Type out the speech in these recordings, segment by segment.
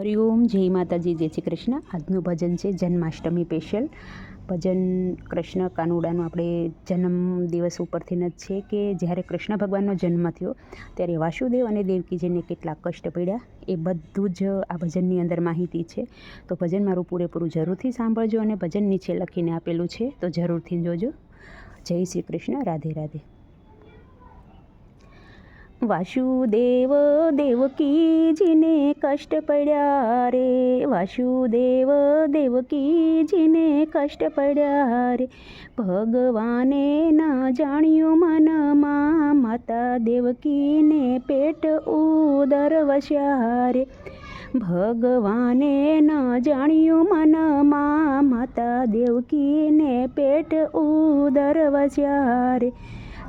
હરિઓમ જય માતાજી, જય શ્રી કૃષ્ણ. આજનું ભજન છે જન્માષ્ટમી સ્પેશિયલ. ભજન કૃષ્ણ કાનુડાનું આપણે જન્મ દિવસ ઉપરથી જ છે કે જ્યારે કૃષ્ણ ભગવાનનો જન્મ થયો, ત્યારે વાસુદેવ અને દેવકીજીને કેટલા કષ્ટ પડ્યા, એ બધું જ આ ભજનની અંદર માહિતી છે. તો ભજન મારું પૂરેપૂરું જરૂરથી સાંભળજો અને ભજન નીચે લખીને આપેલું છે, તો જરૂરથી જોજો. જય શ્રી કૃષ્ણ, રાધે રાધે. વાસુદેવ, દેવકીજીને કષ્ટ પડ્યા રે. વાસુદેવ, દેવકીજીને કષ્ટ પડ્યા રે. ભગવાને ના જાણ્યું મનમાં, માતા દેવકીને પેટ ઉદર વસ્યા રે. ભગવાને ન જાણ્યું મનમાં, માતા દેવકીને પેટ ઉદર વસ્યા રે.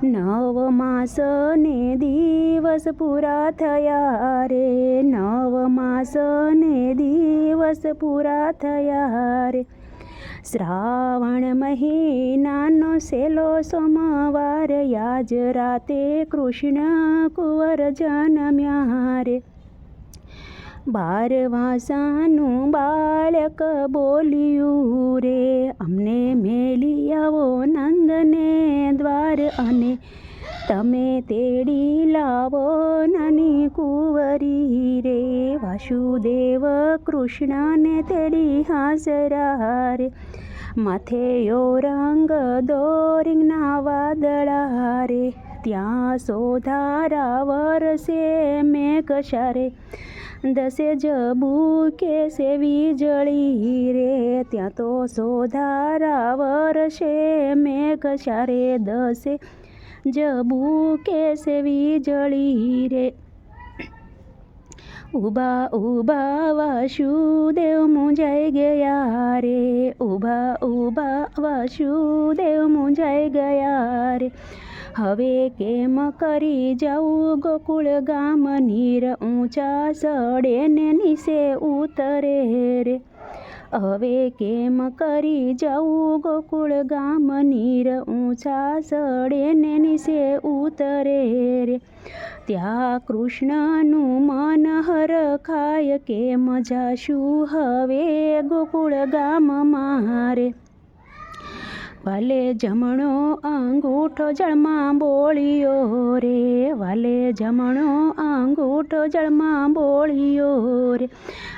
નવ માસ ને દિવસ પૂરા થયા રે નવ માસ ને દિવસ પૂરા થયા રે શ્રાવણ મહિનાનો સેલો સોમવાર યાજ રાતે કૃષ્ણ કુંવર જન્મ્યા રે બાર વાસાનું બાળક બોલ્યું રે અમને મેલી આવો નંદને દ્વાર અને તમે તેડી લાવો નાની કુંવરી રે વાસુદેવ કૃષ્ણને તેડી હાજરા રે માથે યો રંગ દોરિંગના વાદળા રે ત્યાં સોધારા વરસે મેઘ શારે. દસે જબુ કે સેવી જળી રે. ત્યાં તો સોધારા વરસે મેઘ શારે. દસે જબુ કે સેવી જળી રે. ઊભા ઊભા વાસુદેવ મુંજાઈ ગયા રે. ઊભા ઊભા વાસુદેવ મુંજાઈ ગયા રે. હવે કેમ કરી જાઉં? ગોકુળ ગામ નીર ઊંચા સડે ને નીસે ઉતરે રે. હવે કેમ કરી જાઉં? ગોકુળ ગામ નીર ઊંચા સડે ને નીસે ઉતરે રે. ત્યાં કૃષ્ણનું મન હરખાય કેમ જાશું હવે? ગોકુળ ગામ મારે વાલે જમણો આંગૂઠો જળમાં બોળિયો રે. વાલે જમણો આંગૂઠો જળમાં બોળિયો રે.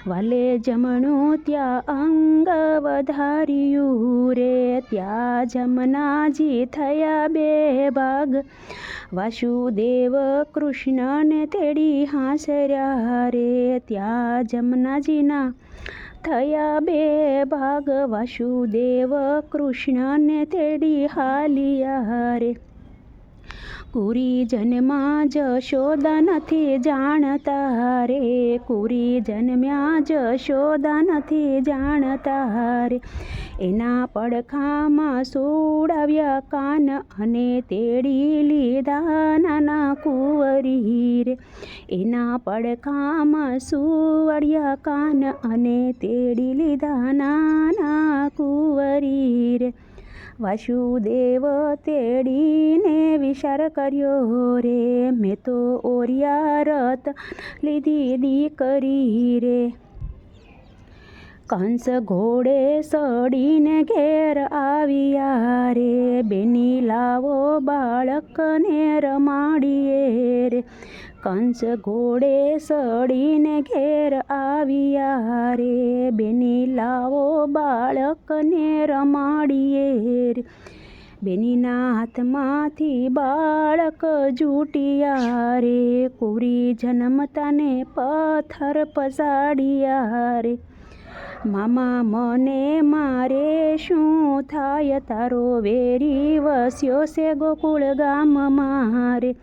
વાલે જમણો ત્યાં અંગ વધાર્યું રે. ત્યાં જમનાજી થયા બે ભાગ. વાસુદેવ કૃષ્ણને તેડી હાંસર્યા રે. ત્યાં જમનાજીના થયા બે ભાગ વાસુદેવ કૃષ્ણને તેડી હાલિયા રે કુરી જન્મા જશોદા નથી જાણતા રે. કુરી જન્મ્યા જશોદા નથી જાણતા રે. એના પડખામાં સોડાવ્યા કાન અને તેડી લીધા નાના કુંવરી રે. એના પડખામાં સુવડ્યા કાન અને તેડી લીધા નાના વાસુદેવ તેડીને વિચાર કર્યો, રે, મેં તો ઓરિયા રત લીધી દીકરી રે. કંસ ઘોડે સડીને ઘેર આવ્યા રે. બેની લાવો બાળકને રમાડીએ રે. કંસ ઘોડે સડીને ઘેર આવ્યા રે. બેની લાવો બાળકને રમાડીએ રે. બેનીના હાથમાંથી બાળક જૂટિયા રે. કુરી જન્મતાને પથ્થર પસાડ્યા રે. મામા મને મારે શું થાય? તારો વેરી વસ્યો છે ગોકુળ ગામ મારે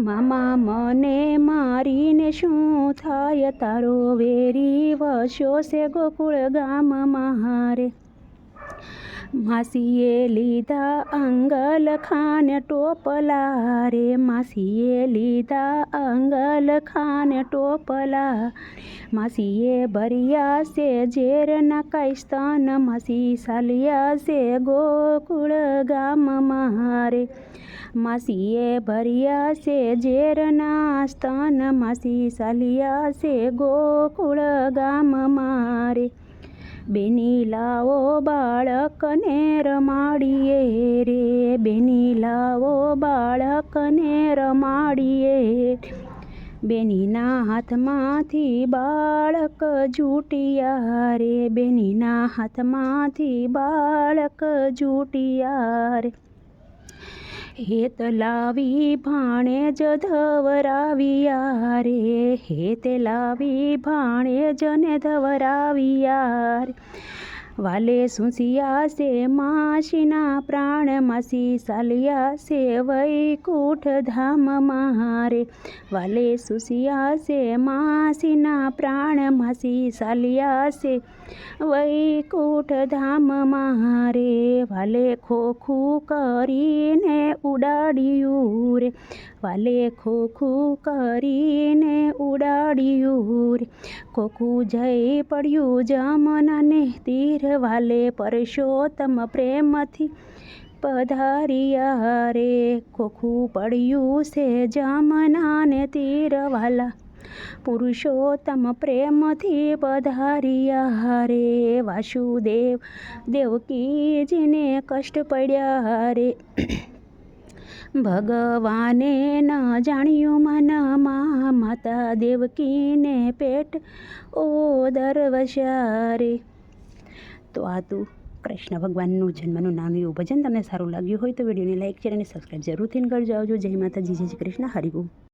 મામા મને મારીને શું થાય? તારો વેરી વસ્યો છે ગોકુળ ગામ મારે માસીએ લીધા અંગલ ખાન ટોપલા રે. માસીએ લીધા અંગલ ખાન ટોપલા. માસીએ ભર્યા છે ઝેરના કાંઈ સ્તન માસી સાલિયા છે ગોકુળ ગામ મારે માસીએ ભર્યા છે ઝેરના સ્તન માસી સાલિયા છે ગોકુળ ગામ મારે બેની લાવો બાળકને રમાડીએ રે બેની લાવો બાળકને રમાડીએ બેનીના હાથમાંથી બાળક જૂટિયા રે બેનીના હાથમાંથી બાળક જૂટિયા રે હેત લાવી ભાણે જ ધવરાવિયા રે હેત લાવી ભાણે જને ધવરાવિયા રે વાલે સુસિયા સે માશીના પ્રાણ માસી સાલિયા સે વૈકુઠ ધામ મહારે. વાલે સુસિયા સે માસીના પ્રાણ માસી સાલિયા સે વૈકુઠ ધામ મહારે. વાલે ખોખું કરીને ઉડાડ્યું રે. વાલે ખોખું કરીને ઉડાડ્યું રે. ખોખું જઈ પડ્યું જમનાને તીર વાલે પરશોત્તમ પ્રેમથી પધારિયા રે ખોખું પડ્યું છે જમનાને તીરવાલા પુરુષોત્તમ પ્રેમથી પધાર્યા રે વાસુદેવ દેવકીજીને કષ્ટ પડ્યા રે ભગવાને ન જાણ્યું મનમાં, માતા દેવકીને પેટ ઓ દરવશા રે તો આ તું કૃષ્ણ ભગવાનનું જન્મનું નામ એવું ભજન તમને સારું લાગ્યું હોય તો વિડીયોને લાઇક શેર અને સબસ્ક્રાઈબ જરૂરથી કરજો આવજો જય માતાજી, જય શ્રી કૃષ્ણ. હરિભૂ